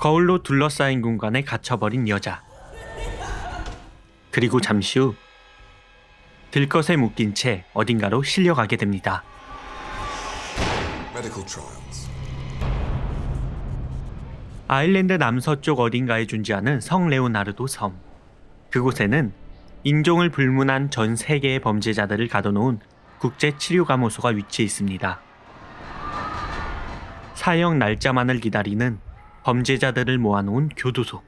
거울로 둘러싸인 공간에 갇혀버린 여자. 그리고 잠시 후 들것에 묶인 채 어딘가로 실려가게 됩니다. 아일랜드 남서쪽 어딘가에 존재하는 성 레오나르도 섬. 그곳에는 인종을 불문한 전 세계의 범죄자들을 가둬놓은 국제 치료 감호소가 위치해 있습니다. 사형 날짜만을 기다리는 범죄자들을 모아놓은 교도소.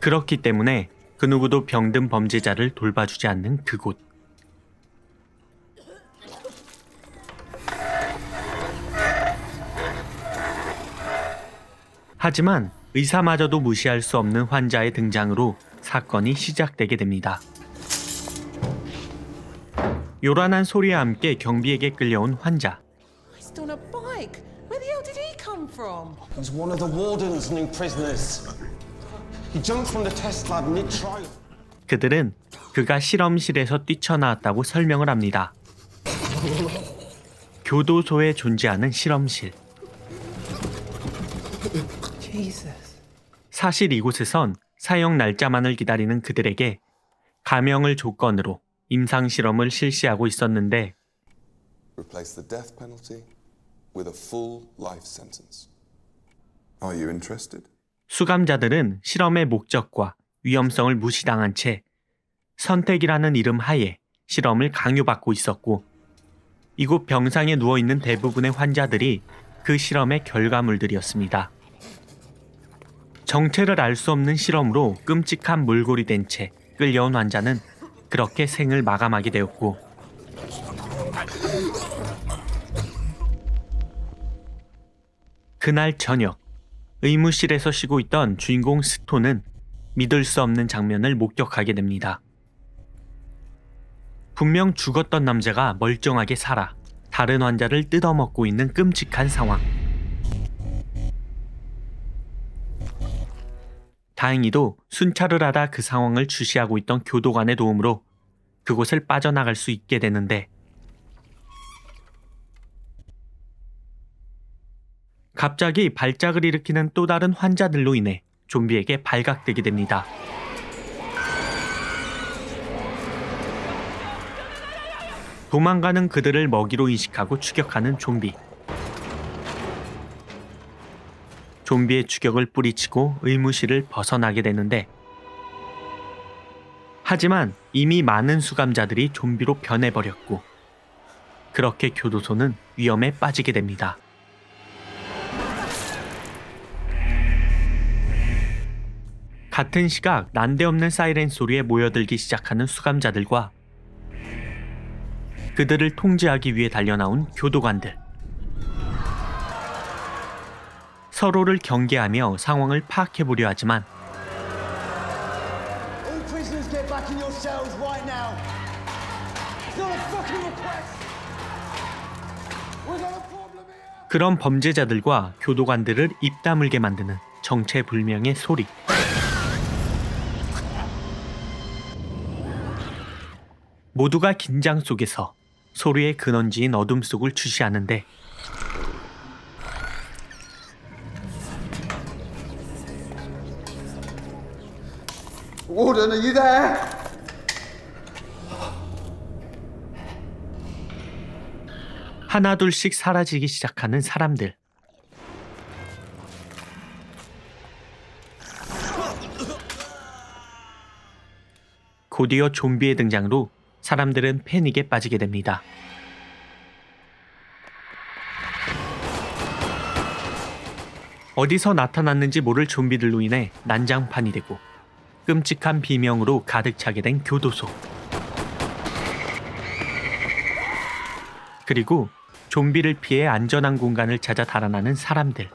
그렇기 때문에 그 누구도 병든 범죄자를 돌봐주지 않는 그곳. 하지만 의사마저도 무시할 수 없는 환자의 등장으로 사건이 시작되게 됩니다. 요란한 소리와 함께 경비에게 끌려온 환자. From? He's one of the warden's new prisoners. He jumped from the test lab mid-trial. 그들은 그가 실험실에서 뛰쳐나왔다고 설명을 합니다. 교도소에 존재하는 실험실. 사실 이곳에선 사형 날짜만을 기다리는 그들에게 감형을 조건으로 임상 실험을 실시하고 있었는데 Replace the death penalty with a full life sentence. Are you interested? 수감자들은 실험의 목적과 위험성을 무시당한 채 선택이라는 이름 하에 실험을 강요받고 있었고 이곳 병상에 누워 있는 대부분의 환자들이 그 실험의 결과물들이었습니다. 정체를 알 수 없는 실험으로 끔찍한 몰골이 된 채 끌려온 환자는 그렇게 생을 마감하게 되었고 그날 저녁 의무실에서 쉬고 있던 주인공 스톤은 믿을 수 없는 장면을 목격하게 됩니다. 분명 죽었던 남자가 멀쩡하게 살아 다른 환자를 뜯어먹고 있는 끔찍한 상황. 다행히도 순찰을 하다 그 상황을 주시하고 있던 교도관의 도움으로 그곳을 빠져나갈 수 있게 되는데 갑자기 발작을 일으키는 또 다른 환자들로 인해 좀비에게 발각되게 됩니다. 도망가는 그들을 먹이로 인식하고 추격하는 좀비. 좀비의 추격을 뿌리치고 의무실을 벗어나게 되는데 하지만 이미 많은 수감자들이 좀비로 변해버렸고 그렇게 교도소는 위험에 빠지게 됩니다. 같은 시각 난데없는 사이렌 소리에 모여들기 시작하는 수감자들과 그들을 통제하기 위해 달려나온 교도관들. 서로를 경계하며 상황을 파악해 보려 하지만 a problem here. 그런 범죄자들과 교도관들을 입 다물게 만드는 정체불명의 소리. 모두가 긴장 속에서 소리의 근원지인 어둠 속을 주시하는데 you there? 하나둘씩 사라지기 시작하는 사람들. 곧이어 좀비의 등장으로 사람들은 패닉에 빠지게 됩니다. 어디서 나타났는지 모를 좀비들로 인해 난장판이 되고 끔찍한 비명으로 가득 차게 된 교도소. 그리고 좀비를 피해 안전한 공간을 찾아 달아나는 사람들.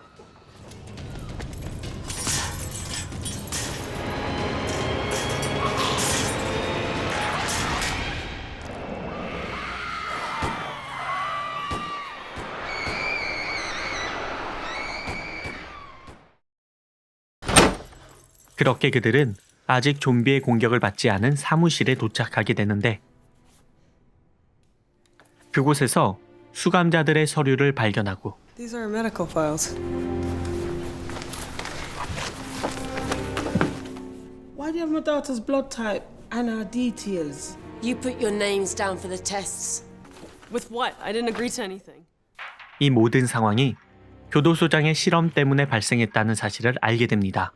그렇게 그들은 아직 좀비의 공격을 받지 않은 사무실에 도착하게 되는데 그곳에서 수감자들의 서류를 발견하고 These are medical files. Why do you have my daughter's blood type and her details? You put your names down for the tests. With what? I didn't agree to anything. 이 모든 상황이 교도소장의 실험 때문에 발생했다는 사실을 알게 됩니다.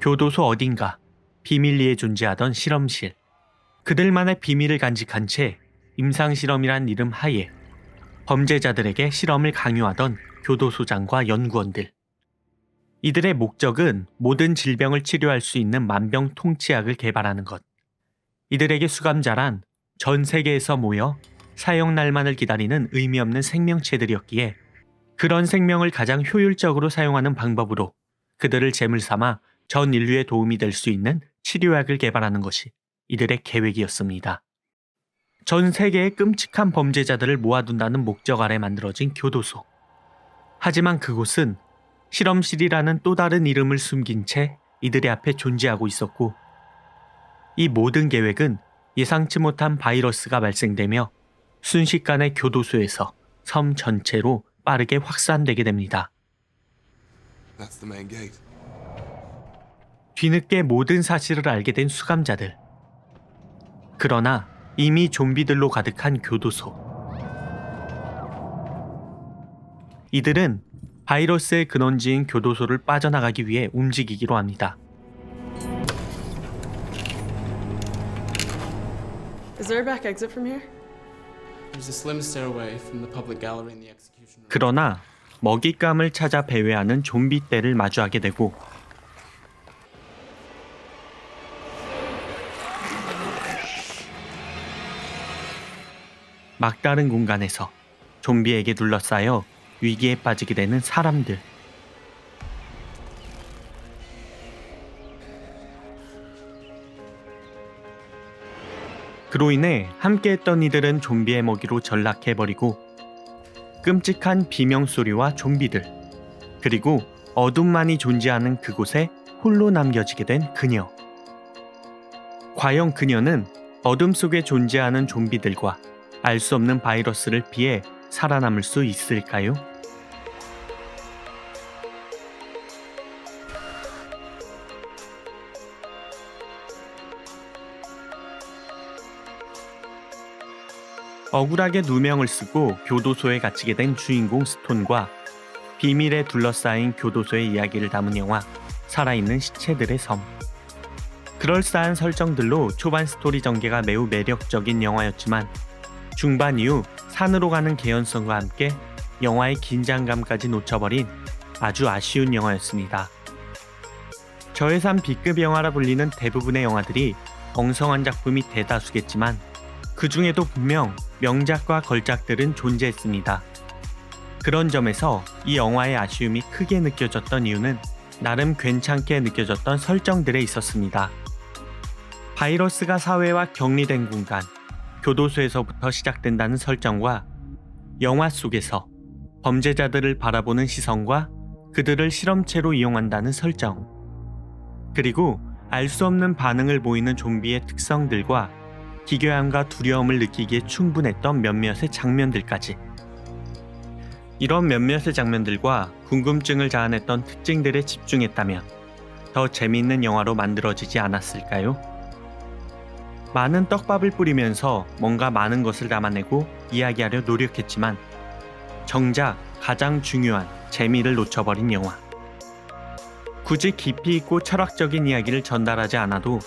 교도소 어딘가 비밀리에 존재하던 실험실. 그들만의 비밀을 간직한 채 임상실험이란 이름 하에 범죄자들에게 실험을 강요하던 교도소장과 연구원들. 이들의 목적은 모든 질병을 치료할 수 있는 만병 통치약을 개발하는 것. 이들에게 수감자란 전 세계에서 모여 사형 날만을 기다리는 의미 없는 생명체들이었기에 그런 생명을 가장 효율적으로 사용하는 방법으로 그들을 제물 삼아 전 인류에 도움이 될 수 있는 치료약을 개발하는 것이 이들의 계획이었습니다. 전 세계의 끔찍한 범죄자들을 모아둔다는 목적 아래 만들어진 교도소. 하지만 그곳은 실험실이라는 또 다른 이름을 숨긴 채 이들의 앞에 존재하고 있었고 이 모든 계획은 예상치 못한 바이러스가 발생되며 순식간에 교도소에서 섬 전체로 빠르게 확산되게 됩니다. That's the main gate. 뒤늦게 모든 사실을 알게 된 수감자들. 그러나 이미 좀비들로 가득한 교도소. 이들은 바이러스의 근원지인 교도소를 빠져나가기 위해 움직이기로 합니다. Is there a back exit from here? There's a slim stairway from the public gallery in the execution room. 그러나 먹잇감을 찾아 배회하는 좀비 떼를 마주하게 되고 막다른 공간에서 좀비에게 둘러싸여 위기에 빠지게 되는 사람들. 그로 인해 함께했던 이들은 좀비의 먹이로 전락해버리고 끔찍한 비명 소리와 좀비들 그리고 어둠만이 존재하는 그곳에 홀로 남겨지게 된 그녀. 과연 그녀는 어둠 속에 존재하는 좀비들과 알 수 없는 바이러스를 피해 살아남을 수 있을까요? 억울하게 누명을 쓰고 교도소에 갇히게 된 주인공 스톤과 비밀에 둘러싸인 교도소의 이야기를 담은 영화 살아있는 시체들의 섬. 그럴싸한 설정들로 초반 스토리 전개가 매우 매력적인 영화였지만 중반 이후 산으로 가는 개연성과 함께 영화의 긴장감까지 놓쳐버린 아주 아쉬운 영화였습니다. 저예산 B급 영화라 불리는 대부분의 영화들이 엉성한 작품이 대다수겠지만 그 중에도 분명 명작과 걸작들은 존재했습니다. 그런 점에서 이 영화의 아쉬움이 크게 느껴졌던 이유는 나름 괜찮게 느껴졌던 설정들에 있었습니다. 바이러스가 사회와 격리된 공간, 교도소에서부터 시작된다는 설정과 영화 속에서 범죄자들을 바라보는 시선과 그들을 실험체로 이용한다는 설정, 그리고 알 수 없는 반응을 보이는 좀비의 특성들과 기괴함과 두려움을 느끼기에 충분했던 몇몇의 장면들까지. 이런 몇몇의 장면들과 궁금증을 자아냈던 특징들에 집중했다면 더 재미있는 영화로 만들어지지 않았을까요? 많은 떡밥을 뿌리면서 뭔가 많은 것을 담아내고 이야기하려 노력했지만 정작 가장 중요한 재미를 놓쳐버린 영화. 굳이 깊이 있고 철학적인 이야기를 전달하지 않아도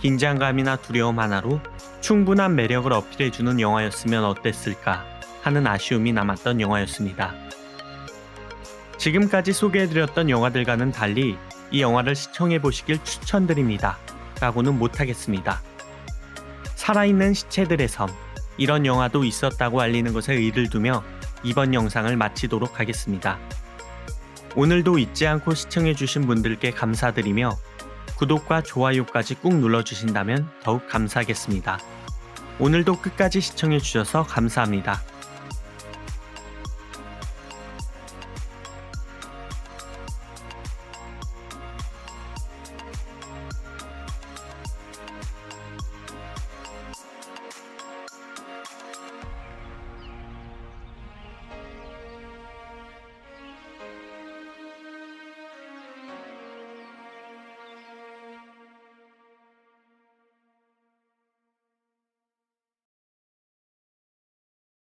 긴장감이나 두려움 하나로 충분한 매력을 어필해주는 영화였으면 어땠을까 하는 아쉬움이 남았던 영화였습니다. 지금까지 소개해드렸던 영화들과는 달리 이 영화를 시청해보시길 추천드립니다. 라고는 못하겠습니다. 살아있는 시체들의 섬, 이런 영화도 있었다고 알리는 것에 의를 두며 이번 영상을 마치도록 하겠습니다. 오늘도 잊지 않고 시청해주신 분들께 감사드리며 구독과 좋아요까지 꾹 눌러주신다면 더욱 감사하겠습니다. 오늘도 끝까지 시청해주셔서 감사합니다.